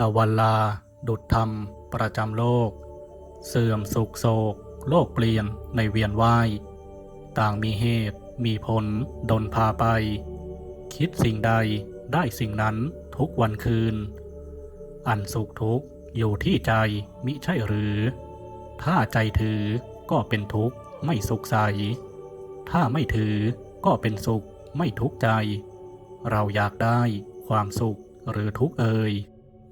ตะวันลา ดุจธรรม ประจำโลก เสื่อมสุขโศก โลกเปลี่ยนในเวียนว่าย ต่างมีเหตุ มีผล ดนพาไป คิดสิ่งใดได้สิ่งนั้นทุกวันคืน อันสุขทุกข์อยู่ที่ใจมิใช่หรือ ถ้าใจถือก็เป็นทุกข์ไม่สุขใส ถ้าไม่ถือก็เป็นสุขไม่ทุกข์ใจ เราอยากได้ความสุขหรือทุกข์เอ่ย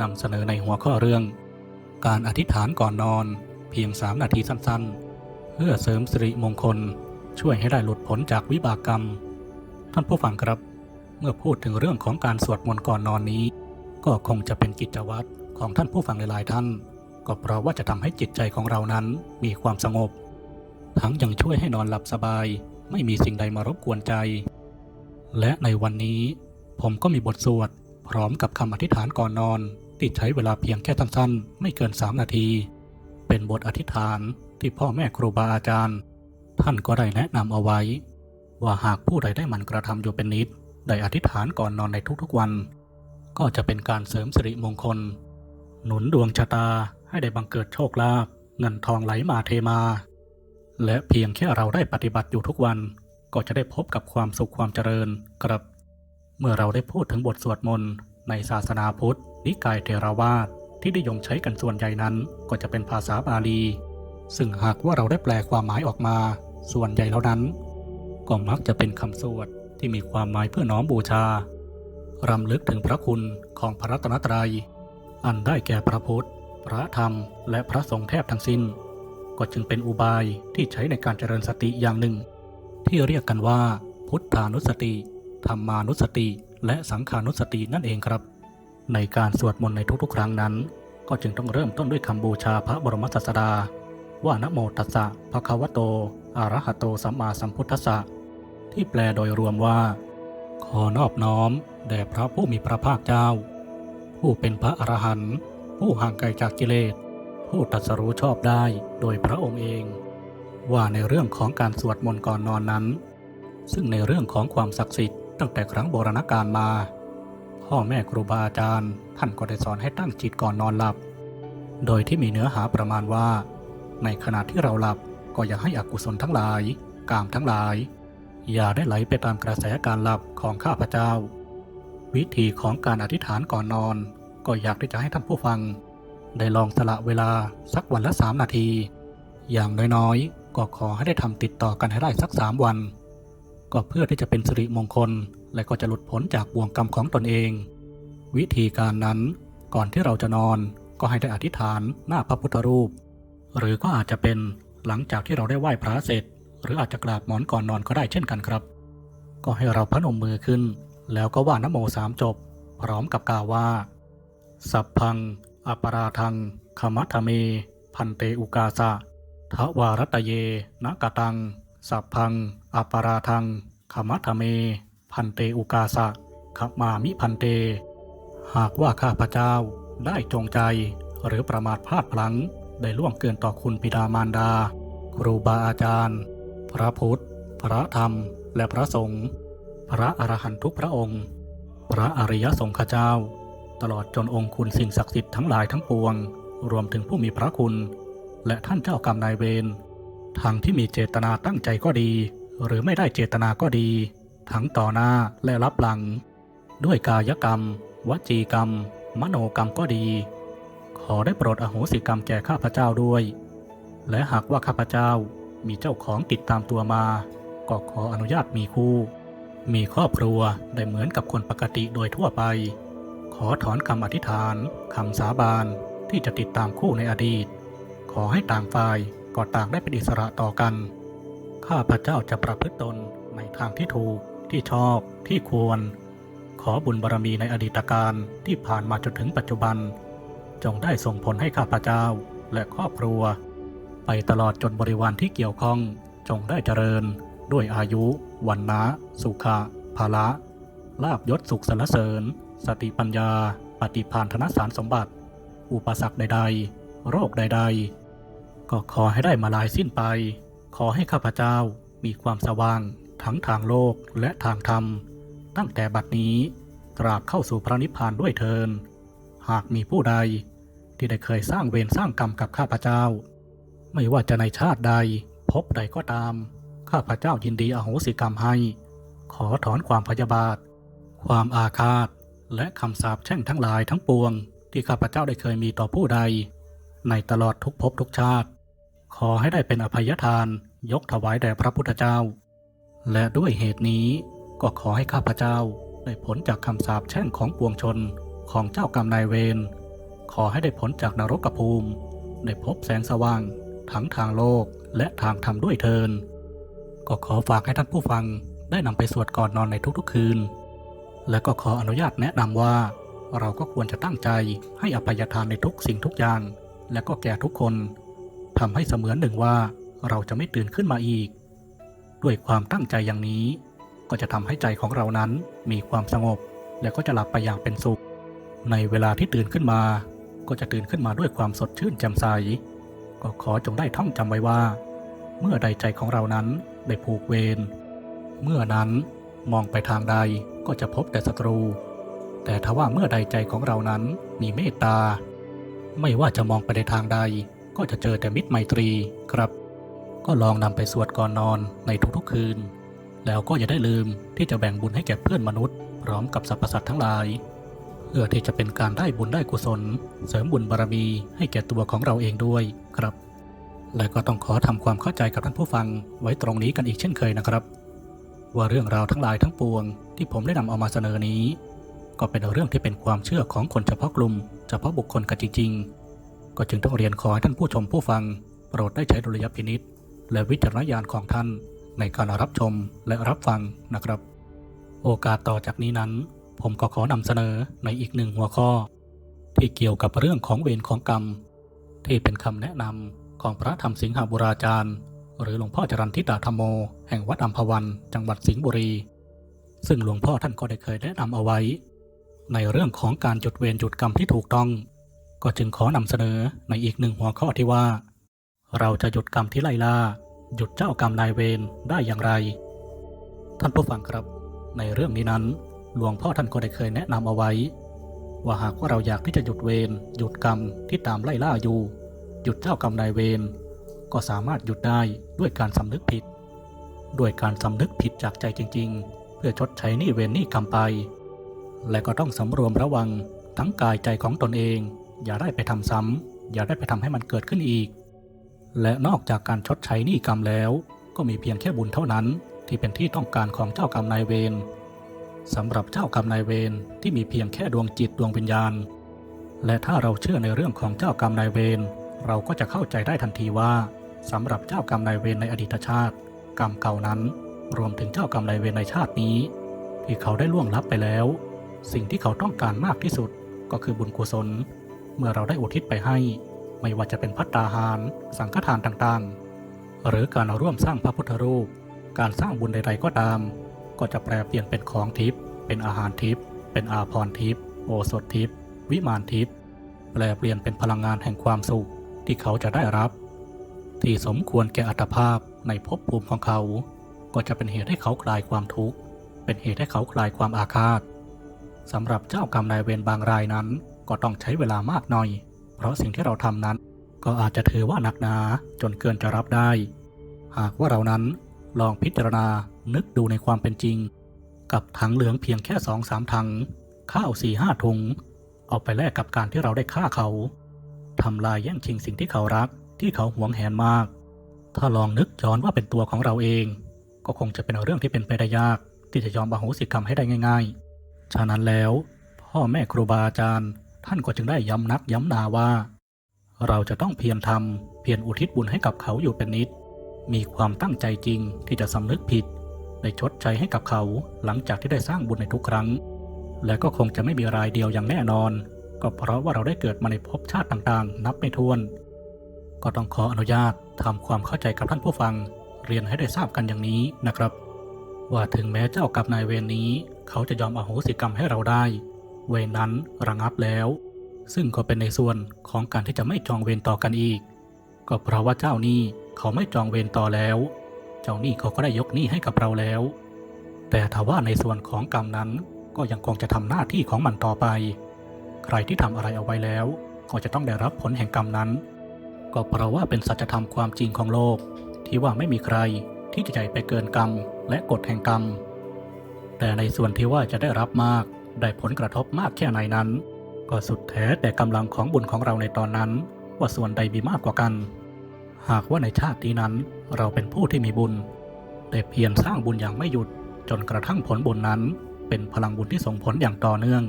นำเสนอในหัวข้อเรื่อง การอธิษฐานก่อนนอนเพียง3นาทีสั้นๆ เพื่อเสริมสิริมงคลช่วยให้ได้หลุดพ้นจากวิบากกรรม ท่านผู้ฟังครับ เมื่อพูดถึงเรื่องของการสวดมนต์ก่อนนอนนี้ ก็คงจะเป็นกิจวัตรของท่านผู้ฟังหลาย ๆ ท่าน ก็เพราะว่าจะทำให้จิตใจของเรานั้นมีความสงบ ทั้งยังช่วยให้นอนหลับสบาย ไม่มีสิ่งใดมารบกวนใจ และในวันนี้ผมก็มีบทสวด พร้อมกับคำอธิษฐานก่อนนอน ที่ใช้เวลาเพียงแค่สั้นๆ ไม่เกิน 3 นาที เป็นบทอธิษฐานที่พ่อแม่ครูบาอาจารย์ ท่านก็ได้แนะนำเอาไว้ ว่าหากผู้ใดได้มันกระทำอยู่เป็นนิดได้อธิษฐานก่อนนอนในทุกๆวัน ก็จะเป็นการเสริมสิริมงคล หนุนดวงชะตาให้ได้บังเกิดโชคลาภเงินทองไหลมาเทมา และเพียงแค่เราได้ปฏิบัติอยู่ทุกวันก็จะได้พบกับความสุขความเจริญครับ เมื่อเราได้พูดถึงบทสวดมนต์ในศาสนาพุทธ นิกายเทราวาสที่นิยมใช้กันส่วนใหญ่นั้นก็จะเป็นภาษาบาลี ซึ่งหากว่าเราได้แปลความหมายออกมา ส่วนใหญ่แล้วนั้น ก็มักจะเป็นคำสวดที่มีความหมายเพื่อน้อมบูชารำลึกถึงพระคุณของพระรัตนตรัย อันได้แก่พระพุทธ พระธรรม และพระสงฆ์แทบทั้งสิ้น ก็จึงเป็นอุบายที่ใช้ในการเจริญสติอย่างหนึ่ง ที่เรียกกันว่าพุทธานุสติ ธรรมานุสติ และสังขานุสตินั่นเองครับ ในการสวดมนต์ในทุกๆ ครั้งนั้น ก็จึงต้องเริ่มต้นด้วยคำบูชาพระบรมศาสดา ว่านะโมตัสสะภะคะวะโตอะระหะโตสัมมาสัมพุทธัสสะที่แปลโดยรวมว่า ขอนอบน้อม แด่พระผู้มีพระภาคเจ้า ผู้เป็นพระอรหันต์ผู้ห่างไกลจากกิเลส ผู้ตรัสรู้ชอบได้โดยพระองค์เอง ว่าในเรื่องของการสวดมนต์ก่อนนอนนั้น ซึ่งในเรื่องของความศักดิ์สิทธิ์ ตั้งแต่ครั้งโบราณกาลมา พ่อแม่ครูบาอาจารย์ ท่านก็ได้สอนให้ตั้งจิตก่อนนอนหลับ โดยที่มีเนื้อหาประมาณว่า ในขณะที่เราหลับก็อย่าให้อกุศลทั้งหลาย กามทั้งหลาย อย่าได้ไหลไปตามกระแสการหลับของข้าพเจ้า วิธีของการอธิษฐานก่อนนอน ก็อยากที่จะให้ท่านผู้ฟัง ได้ลองสละเวลาสักวันละสามนาที อย่างน้อยๆก็ขอให้ได้ทำติดต่อกันให้ได้สักสามวัน ก็เพื่อที่จะเป็นสิริมงคล และก็จะหลุดพ้นจากบ่วงกรรมของตนเอง วิธีการนั้นก่อนที่เราจะนอนก็ให้ได้อธิษฐานหน้าพระพุทธรูป หรือก็อาจจะเป็นหลังจากที่เราได้ไหว้พระเสร็จ หรืออาจจะกราบหมอนก่อนนอนก็ได้เช่นกันครับ ก็ให้เราพนมมือขึ้น แล้วก็ว่านโมสามจบ พร้อมกับกล่าวว่า สัพพัง อปราทังขมัทเม พันเตอุกาสะทวารัตเยนกตัง สัพพัง อปราทังขมัทเม พันเตอุกาสะขมามิพันเต หากว่าข้าพเจ้าได้จงใจ หรือประมาทพลาดพลั้งได้ล่วงเกินต่อคุณบิดามารดา ครูบาอาจารย์ พระพุทธ พระธรรม และพระสงฆ์พระอรหันตุพระองค์ พระอริยสงฆ์เจ้า ตลอดจนองค์คุณสิ่งศักดิ์สิทธิ์ทั้งหลายทั้งปวง รวมถึงผู้มีพระคุณ และท่านเจ้ากรรมนายเวรทางที่มีเจตนาตั้งใจก็ดี หรือไม่ได้เจตนาก็ดี ทั้งต่อหน้าและรับหลัง ด้วยกายกรรม วจีกรรม มโนกรรมก็ดี ขอได้โปรดอโหสิกรรมแก่ข้าพเจ้าด้วย และหากว่าข้าพเจ้ามีเจ้าของติดตามตัวมา ก็ขออนุญาตมีคู่ มีครอบครัวได้เหมือนกับคนปกติโดยทั่วไป ขอถอนคำอธิษฐานคำสาบานที่จะติดตามคู่ในอดีต ขอให้ต่างฝ่ายก็ต่างได้เป็นอิสระต่อกัน ข้าพระเจ้าจะประพฤติตนในทางที่ถูกที่ชอบที่ควร ขอบุญบารมีในอดีตการที่ผ่านมาจนถึงปัจจุบัน จงได้ส่งผลให้ข้าพเจ้าและครอบครัว ไปตลอดจนบริวารที่เกี่ยวข้องจงได้เจริญ ด้วยอายุ วันนะสุขะภาละลาบยศสุขสรรเสริญ สติปัญญา ปฏิภาณธนสารสมบัติ อุปสรรคใด ๆ โรคใด ๆ ก็ขอให้ได้มาลายสิ้นไป ขอให้ข้าพเจ้ามีความสว่างทั้งทางโลกและทางธรรม ตั้งแต่บัดนี้ตราบเข้าสู่พระนิพพานด้วยเทิน หากมีผู้ใดที่ได้เคยสร้างเวรสร้างกรรมกับข้าพเจ้า ไม่ว่าจะในชาติใดพบใดก็ตาม ข้าพเจ้ายินดีอโหสิกรรมให้ ขอถอนความพยาบาท ความอาฆาต และคำสาปแช่งทั้งหลายทั้งปวง ที่ข้าพเจ้าได้เคยมีต่อผู้ใด ในตลอดทุกภพทุกชาติ ขอให้ได้เป็นอภัยทานยกถวายแด่พระพุทธเจ้า และด้วยเหตุนี้ก็ขอให้ข้าพเจ้าได้ผลจากคำสาปแช่งของปวงชนของเจ้ากรรมนายเวร ขอให้ได้ผลจากนรกภูมิ ได้พบแสงสว่าง ทั้งทางโลกและทางธรรมด้วยเทิน ก็ขอฝากให้ท่านผู้ฟังได้นำไปสวดก่อนนอนในทุกๆคืน และก็ขออนุญาตแนะนำว่า เราก็ควรจะตั้งใจให้อภัยทานในทุกสิ่งทุกอย่าง และก็แก่ทุกคน ทำให้เสมือนหนึ่งว่าเราจะไม่ตื่นขึ้นมาอีก ด้วยความตั้งใจอย่างนี้ ก็จะทำให้ใจของเรานั้นมีความสงบ และก็จะหลับไปอย่างเป็นสุข ในเวลาที่ตื่นขึ้นมา ก็จะตื่นขึ้นมาด้วยความสดชื่นแจ่มใส ก็ขอจงได้ท่องจำไว้ว่า เมื่อใดใจของเรานั้นได้ผูกเวรเมื่อนั้นมองไปทางใดก็จะพบแต่ศัตรู แต่ถ้าว่าเมื่อใดใจของเรานั้นมีเมตตา ไม่ว่าจะมองไปในทางใด ก็จะเจอแต่มิตรไมตรีครับ ก็ลองนำไปสวดก่อนนอนในทุกๆคืน แล้วก็อย่าได้ลืมที่จะแบ่งบุญให้แก่เพื่อนมนุษย์ พร้อมกับสรรพสัตว์ทั้งหลาย เพื่อที่จะเป็นการได้บุญได้กุศล เสริมบุญบารมีให้แก่ตัวของเราเองด้วยครับ และก็ต้องขอทำความเข้าใจกับท่านผู้ฟังไว้ตรงนี้กันอีกเช่นเคยนะครับ ว่าเรื่องราวทั้งหลายทั้งปวง ที่ผมได้นำเอามาเสนอนี้ ก็เป็นเรื่องที่เป็นความเชื่อของคนเฉพาะกลุ่ม เฉพาะบุคคลกันจริงๆ ก็จึงต้องเรียนขอให้ท่านผู้ชมผู้ฟัง โปรดได้ใช้ดุลยพินิษและวิจารณญาณของท่านในการรับชมและรับฟังนะครับ โอกาสต่อจากนี้นั้น ผมก็ขอนำเสนอในอีกหนึ่งหัวข้อ ที่เกี่ยวกับเรื่องของเวรของกรรม ที่เป็นคำแนะนำของพระธรรมสิงหบุราจารย์ หรือหลวงพ่อจรันทิตาธรรมโม แห่งวัดอัมพวัน จังหวัดสิงห์บุรี ซึ่งหลวงพ่อท่านก็ได้เคยแนะนำเอาไว้ ในเรื่องของการจุดเวรจุดกรรมที่ถูกต้อง ก็จึงขอนำเสนอในอีกหนึ่งหัวข้อที่ว่า เราจะหยุดกรรมที่ไล่ล่า หยุดเจ้ากรรมนายเวรได้อย่างไร ท่านผู้ฟังครับ ในเรื่องนี้นั้น หลวงพ่อท่านก็ได้เคยแนะนำเอาไว้ ว่าหากว่าเราอยากที่จะหยุดเวรหยุดกรรมที่ตามไล่ล่าอยู่ หยุดเจ้ากรรมนายเวรก็สามารถหยุดได้ด้วยการสำนึกผิด ด้วยการสำนึกผิดจากใจจริง ๆ เพื่อชดใช้หนี้เวรหนี้กรรมไป และก็ต้องสำรวมระวังทั้งกายใจของตนเอง อย่าได้ไปทำซ้ำอย่าได้ไปทำให้มันเกิดขึ้นอีก และนอกจากการชดใช้หนี้กรรมแล้ว ก็มีเพียงแค่บุญเท่านั้น ที่เป็นที่ต้องการของเจ้ากรรมนายเวรสำหรับเจ้ากรรมนายเวรที่มีเพียงแค่ดวงจิตดวงวิญญาณ และถ้าเราเชื่อในเรื่องของเจ้ากรรมนายเวรเราก็จะเข้าใจได้ทันทีว่าสำหรับเจ้ากรรมนายเวรในอดีตชาติ กรรมเก่านั้น รวมถึงเจ้ากรรมนายเวรในชาตินี้ ที่เขาได้ล่วงลับไปแล้ว สิ่งที่เขาต้องการมากที่สุดก็คือบุญกุศล เมื่อเราได้อุทิศไปให้ ไม่ว่าจะเป็นพัตตาหาร สังฆทานต่างๆ หรือการร่วมสร้างพระพุทธรูป การสร้างบุญใดๆก็ตาม ก็จะแปลเปลี่ยนเป็นของทิพย์เป็นอาหารทิพย์เป็นอาพรทิพย์โอสถทิพย์วิมานทิพย์แปลเปลี่ยนเป็นพลังงานแห่งความสุขที่เขาจะได้รับ ที่สมควรแก่อัตภาพในภพภูมิของเขา ก็จะเป็นเหตุให้เขาคลายความทุกข์ เป็นเหตุให้เขาคลายความอาฆาตสำหรับเจ้ากรรมนายเวรบางรายนั้น ก็ต้องใช้เวลามากหน่อย เพราะสิ่งที่เราทำนั้น ก็อาจจะถือว่าหนักหนาจนเกินจะรับได้ หากว่าเรานั้นลองพิจารณานึกดูในความเป็นจริง กับถังเหลืองเพียงแค่สองสามถัง ข้าวสี่ห้าถุง เอาไปแลกกับการที่เราได้ฆ่าเขาทำลายแย่งชิงสิ่งที่เขารักที่เขาหวงแหนมาก ถ้าลองนึกย้อนว่าเป็นตัวของเราเอง ก็คงจะเป็นเรื่องที่เป็นไปได้ยาก ที่จะยอมอโหสิกรรมให้ได้ง่าย ๆ ฉะนั้นแล้ว พ่อแม่ครูบาอาจารย์ ท่านก็จึงได้ย้ำนักย้ำนาว่า เราจะต้องเพียรทำเพียรอุทิศบุญให้กับเขาอยู่เป็นนิด มีความตั้งใจจริงที่จะสำนึกผิดได้ชดใช้ให้กับเขาหลังจากที่ได้สร้างบุญในทุกครั้ง และก็คงจะไม่มีรายเดียวอย่างแน่นอน ก็เพราะว่าเราได้เกิดมาในภพชาติต่างๆ นับไม่ถ้วน ก็ต้องขออนุญาตทำความเข้าใจกับท่านผู้ฟัง เรียนให้ได้ทราบกันอย่างนี้นะครับ ว่าถึงแม้เจ้ากับนายเวรนี้ เขาจะยอมอโหสิกรรมให้เราได้ เวรนั้นระงับแล้ว ซึ่งก็เป็นในส่วนของการที่จะไม่จองเวรต่อกันอีก ก็เพราะว่าเจ้านี้เขาไม่จองเวรต่อแล้ว เจ้านี้เขาก็ได้ยกหนี้ให้กับเราแล้ว แต่ถ้าว่าในส่วนของกรรมนั้นก็ยังคงจะทำหน้าที่ของมันต่อไป ใครที่ทำอะไรเอาไว้แล้ว ก็จะต้องได้รับผลแห่งกรรมนั้น ก็เพราะว่าเป็นสัจธรรมความจริงของโลก ที่ว่าไม่มีใครที่จะใหญ่ไปเกินกรรมและกฎแห่งกรรม แต่ในส่วนที่ว่าจะได้รับมาก ได้ผลกระทบมากแค่ไหนนั้น ก็สุดแท้แต่กำลังของบุญของเราในตอนนั้น ว่าส่วนใดมีมากกว่ากัน หากว่าในชาตินี้นั้นเราเป็นผู้ที่มีบุญได้เพียรสร้างบุญอย่างไม่หยุด จนกระทั่งผลบุญนั้น เป็นพลังบุญที่ส่งผลอย่างต่อเนื่อง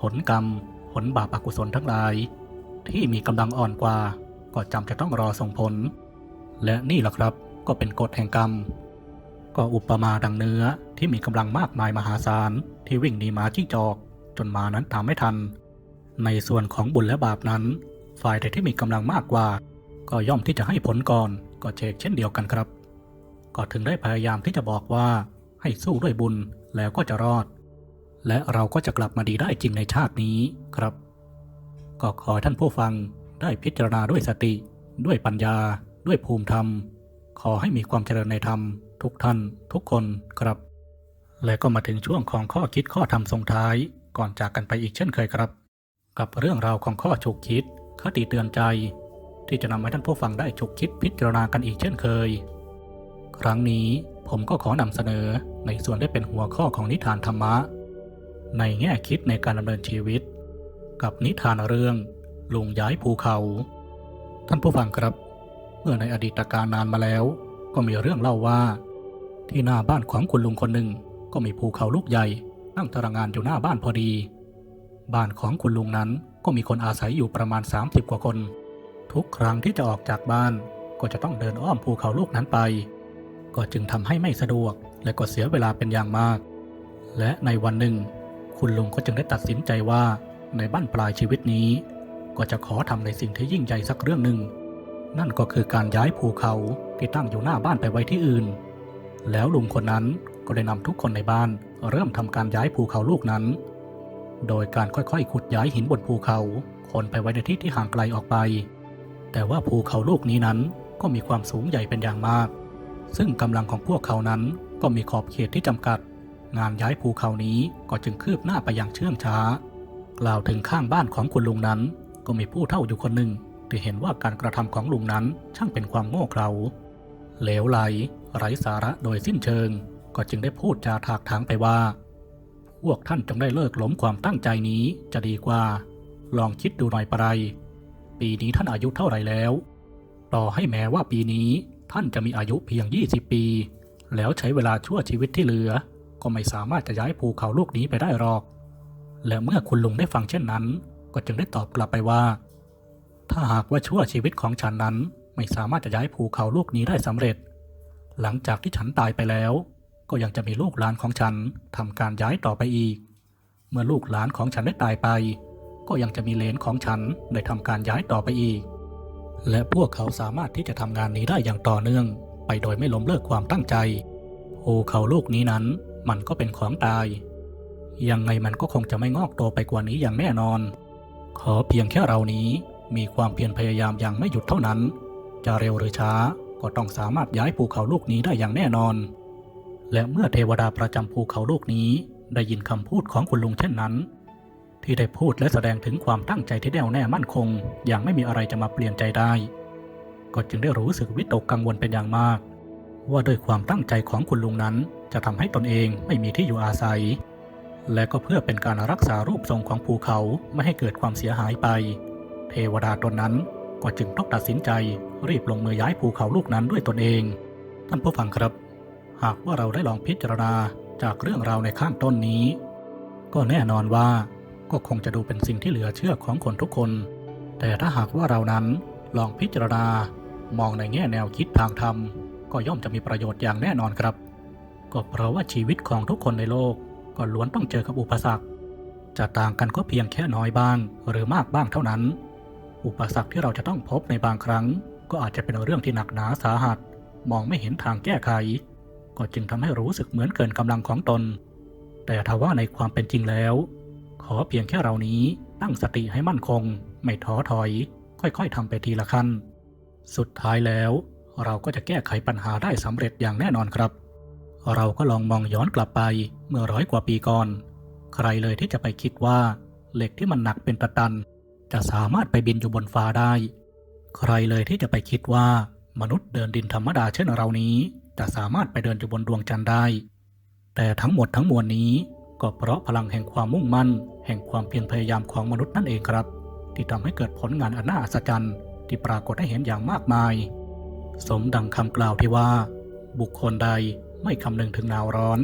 ผลกรรม ผลบาปอกุศลทั้งหลาย ที่มีกำลังอ่อนกว่า ก็จำจะต้องรอส่งผล และนี่แหละครับก็เป็นกฎแห่งกรรม ก็อุปมาดังเนื้อที่มีกำลังมากมายมหาศาลที่วิ่งหนีหมาจิ้งจอก จนหมานั้นตามไม่ทัน ในส่วนของบุญและบาปนั้น ฝ่ายใดที่มีกำลังมากกว่า ก็ย่อมที่จะให้ผลก่อนก็เชกเช่นเดียวกันครับ ก็ถึงได้พยายามที่จะบอกว่าให้สู้ด้วยบุญแล้วก็จะรอด และเราก็จะกลับมาดีได้จริงในชาตินี้ครับ ก็ขอท่านผู้ฟังได้พิจารณาด้วยสติ ด้วยปัญญา ด้วยภูมิธรรม ขอให้มีความเจริญในธรรม ทุกท่านทุกคนครับ และก็มาถึงช่วงของข้อคิดข้อธรรมส่งท้ายก่อนจากกันไปอีกเช่นเคยครับ กับเรื่องราวของข้อฉุกคิดคติเตือนใจ ที่จะนำให้ท่านผู้ฟังได้ฉุกคิดพิจารณากันอีกเช่นเคย ครั้งนี้ผมก็ขอนำเสนอในส่วนได้เป็นหัวข้อของนิทานธรรมะ ในแง่คิดในการดำเนินชีวิต กับนิทานเรื่องลุงย้ายภูเขา ท่านผู้ฟังครับ เมื่อในอดีตการนานมาแล้ว ก็มีเรื่องเล่าว่า ที่หน้าบ้านของคุณลุงคนหนึ่งก็มีภูเขาลูกใหญ่ตั้งตารางงานอยู่หน้าบ้านพอดี บ้านของคุณลุงนั้นก็มีคนอาศัยอยู่ประมาณ 30 กว่าคน ทุกครั้งที่จะออกจากบ้านก็จะต้องเดินอ้อมภูเขาลูกนั้นไป ก็จึงทำให้ไม่สะดวกและก็เสียเวลาเป็นอย่างมาก และในวันหนึ่ง คุณลุงก็จึงได้ตัดสินใจว่าในบ้านปลายชีวิตนี้ ก็จะขอทำในสิ่งที่ยิ่งใหญ่สักเรื่องหนึ่ง นั่นก็คือการย้ายภูเขาที่ตั้งอยู่หน้าบ้านไปไว้ที่อื่น แล้วลุงคนนั้นก็ได้นำทุกคนในบ้านเริ่มทำการย้ายภูเขาลูกนั้น โดยการค่อยๆ ขุดย้ายหินบนภูเขาคนไปไว้ในที่ที่ห่างไกลออกไป แต่ว่าภูเขาลูกนี้นั้นก็มีความสูงใหญ่เป็นอย่างมาก ซึ่งกำลังของพวกเขานั้นก็มีขอบเขตที่จำกัด งานย้ายภูเขานี้ก็จึงคืบหน้าไปอย่างเชื่องช้า กล่าวถึงข้างบ้านของคุณลุงนั้น ก็มีผู้เฒ่าอยู่คนหนึ่งที่เห็นว่าการกระทำของลุงนั้นช่างเป็นความโง่เขลาเหลวไหล ไร้สาระโดยสิ้นเชิง ก็จึงได้พูดจาถากถางไปว่า พวกท่านจงได้เลิกหลมความตั้งใจนี้จะดีกว่า ลองคิดดูหน่อยปะไรปีนี้ท่านอายุเท่าไหร่แล้ว ต่อให้แม้ว่าปีนี้ท่านจะมีอายุเพียง 20 ปี แล้วใช้เวลาชั่วชีวิตที่เหลือ ก็ไม่สามารถจะย้ายภูเขาลูกนี้ไปได้หรอก และเมื่อคุณลุงได้ฟังเช่นนั้น ก็จึงได้ตอบกลับไปว่า ถ้าหากว่าชั่วชีวิตของฉันนั้นไม่สามารถจะย้ายภูเขาลูกนี้ได้สำเร็จ หลังจากที่ฉันตายไปแล้ว ก็ยังจะมีลูกหลานของฉันทำการย้ายต่อไปอีก เมื่อลูกหลานของฉันได้ตายไป ก็ยังจะมีเลนของฉันได้ทำการย้ายต่อไปอีก และพวกเขาสามารถที่จะทำงานนี้ได้อย่างต่อเนื่อง ไปโดยไม่ล้มเลิกความตั้งใจภูเขาลูกนี้นั้นมันก็เป็นของตายยังไงมันก็คงจะไม่งอกโตไปกว่านี้อย่างแน่นอน ขอเพียงแค่เรานี้มีความเพียรพยายามอย่างไม่หยุดเท่านั้น จะเร็วหรือช้า ก็ต้องสามารถย้ายภูเขาลูกนี้ได้อย่างแน่นอน และเมื่อเทวดาประจำภูเขาลูกนี้ได้ยินคำพูดของคุณลุงเช่นนั้น ที่ได้พูดและแสดงถึงความตั้งใจที่แน่วแน่มั่นคง อย่างไม่มีอะไรจะมาเปลี่ยนใจได้ ก็จึงได้รู้สึกวิตกกังวลเป็นอย่างมาก ว่าด้วยความตั้งใจของคุณลุงนั้น จะทำให้ตนเองไม่มีที่อยู่อาศัย และก็เพื่อเป็นการรักษารูปทรงของภูเขาไม่ให้เกิดความเสียหายไป เทวดาตนนั้น ก็จึงต้องตัดสินใจรีบลงมือย้ายภูเขาลูกนั้นด้วยตนเอง ท่านผู้ฟังครับ หากว่าเราได้ลองพิจารณาจากเรื่องราวในข้างต้นนี้ ก็แน่นอนว่าก็คงจะดูเป็นสิ่งที่เหลือเชื่อของคนทุกคน แต่ถ้าหากว่าเรานั้นลองพิจารณามองในแง่แนวคิดทางธรรม ก็ย่อมจะมีประโยชน์อย่างแน่นอนครับ ก็เพราะว่าชีวิตของทุกคนในโลกก็ล้วนต้องเจอกับอุปสรรค จะต่างกันก็เพียงแค่น้อยบ้างหรือมากบ้างเท่านั้น อุปสรรคที่เราจะต้องพบในบางครั้ง ก็อาจจะเป็นเรื่องที่หนักหนาสาหัส มองไม่เห็นทางแก้ไข ก็จึงทำให้รู้สึกเหมือนเกินกำลังของตน แต่ถ้าว่าในความเป็นจริงแล้ว ขอเพียงแค่เรานี้ตั้งสติให้มั่นคง ไม่ท้อถอย ค่อยๆทำไปทีละขั้น สุดท้ายแล้ว เราก็จะแก้ไขปัญหาได้สำเร็จอย่างแน่นอนครับ เราก็ลองมองย้อนกลับไปเมื่อร้อยกว่าปีก่อน ใครเลยที่จะไปคิดว่าเหล็กที่มันหนักเป็นประตัน จะสามารถไปบินอยู่บนฟ้าได้ ใครเลยที่จะไปคิดว่ามนุษย์เดินดินธรรมดาเช่นเรานี้ จะสามารถไปเดินอยู่บนดวงจันทร์ได้ แต่ทั้งหมดทั้งมวลนี้ก็เพราะพลังแห่งความมุ่งมั่น แห่งความเพียรพยายามของมนุษย์นั่นเองครับ ที่ทำให้เกิดผลงานอันน่าอัศจรรย์ที่ปรากฏให้เห็นอย่างมากมาย สมดังคำกล่าวที่ว่า บุคคลใดไม่คำนึงถึงหนาวร้อน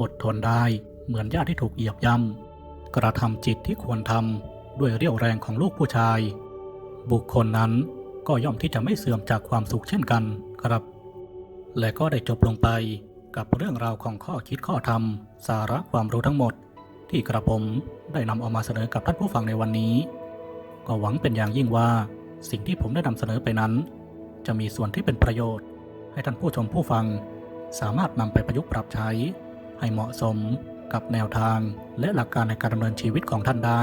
อดทนได้เหมือนญาติที่ถูกเหยียบย่ำกระทำจิตที่ควรทำ ด้วยเรี่ยวแรงของลูกผู้ชาย บุคคลนั้นก็ย่อมที่จะไม่เสื่อมจากความสุขเช่นกันครับ และก็ได้จบลงไปกับเรื่องราวของข้อคิดข้อธรรม สาระความรู้ทั้งหมด ที่กระผมได้นำเอามาเสนอกับท่านผู้ฟังในวันนี้ ก็หวังเป็นอย่างยิ่งว่าสิ่งที่ผมได้นำเสนอไปนั้น จะมีส่วนที่เป็นประโยชน์ ให้ท่านผู้ชมผู้ฟัง สามารถนำไปประยุกต์ปรับใช้ ให้เหมาะสมกับแนวทางและหลักการในการดำเนินชีวิตของท่านได้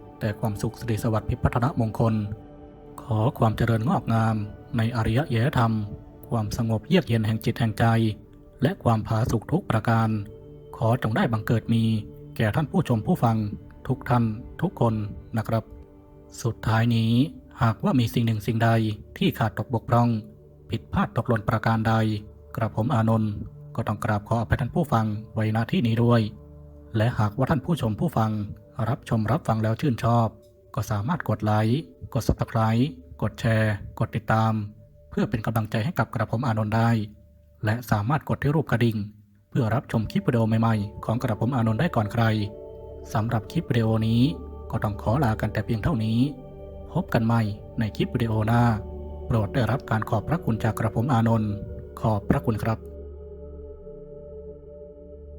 แต่ความสุขสิริสวัสดิ์พิพัฒนมงคล ขอความเจริญงอกงาม ในอริยยธรรม ความสงบเยือกเย็นแห่งจิตแห่งใจ และความผาสุกทุกประการ ขอจงได้บังเกิดมี แก่ท่านผู้ชมผู้ฟัง ทุกท่านทุกคนนะครับ สุดท้ายนี้หากว่ามีสิ่งหนึ่งสิ่งใดที่ขาดตกบกพร่อง ผิดพลาดตกหล่นประการใด กระผมอานนท์ก็ต้องกราบขออภัยท่านผู้ฟังไว้ณที่นี้ด้วย และหากว่าท่านผู้ชมผู้ฟัง รับชมรับฟังแล้วชื่นชอบ ก็สามารถกดไลค์ กด subscribe กดแชร์ กดติดตาม เพื่อเป็นกำลังใจให้กับกระผมอานนท์ได้ และสามารถกดที่รูปกระดิ่ง เพื่อรับชมคลิปวิดีโอใหม่ๆ ของกระผมอานนท์ได้ก่อนใครสำหรับคลิปวิดีโอนี้ก็ต้องขอลากันแต่เพียงเท่านี้ พบกันใหม่ในคลิปวิดีโอหน้า โปรดได้รับการขอบพระคุณจากกระผมอานนท์ขอบพระคุณครับ